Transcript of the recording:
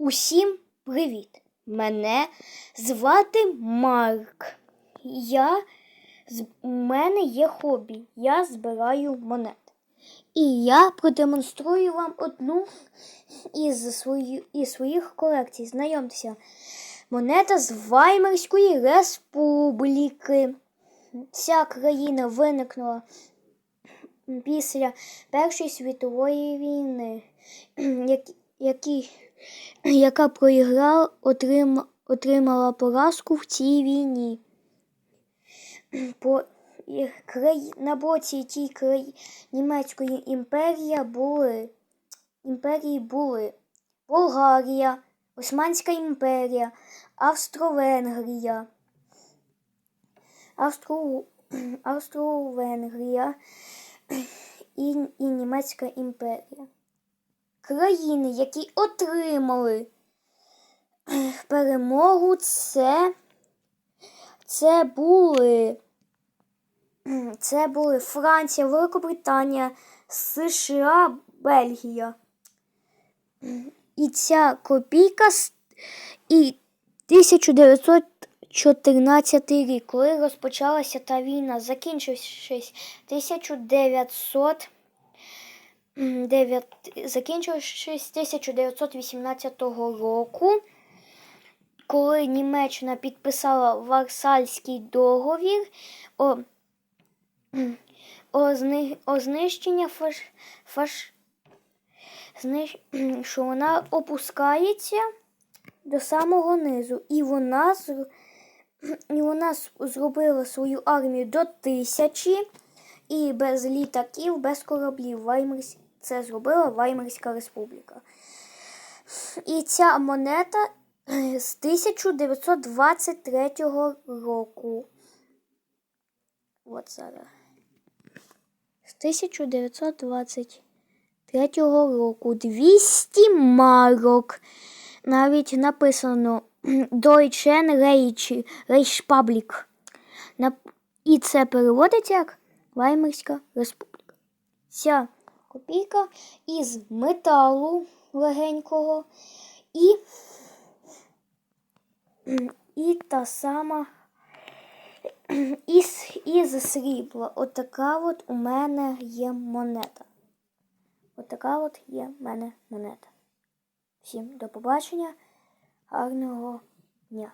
Усім привіт! Мене звати Марк. Я, у мене є хобі. Я збираю монети. І я продемонструю вам одну із, свої, із своїх колекцій. Знайомтеся. Монета з Ваймерської республіки. Ця країна виникнула після Першої світової війни, які, яка проіграла, отрим, отримала поразку в цій війні. По, край, на боці тій край, німецької імперії були, імперії були Болгарія, Османська імперія, Австро-Венгрія, Австро, Австро-Венгрія і, і Німецька імперія. Країни, які отримали перемогу, це, це були, це були Франція, Великобританія, США, Бельгія. І ця копійка і 1914 рік, коли розпочалася та війна, закінчившись 1900 м, дев'ят- закінчившись 1918 року, коли Німеччина підписала Варсальський договір о, о, зни, о знищення фаш, фаш, знищ, що вона опускається до самого низу, і вона, і вона зробила свою армію до тисячі. І без літаків, без кораблів. Ваймерс... Це зробила Ваймерська республіка. І ця монета е, з 1923 року. От зараз. З 1923 року 200 марок. Навіть написано Deutschen Reich, Reichspublik. І це переводиться як Ваймерська республіка. Ця копійка із металу легенького і, і та сама із, із срібла. Отака от у мене є монета. Отака от є в мене монета. Всім до побачення, гарного дня!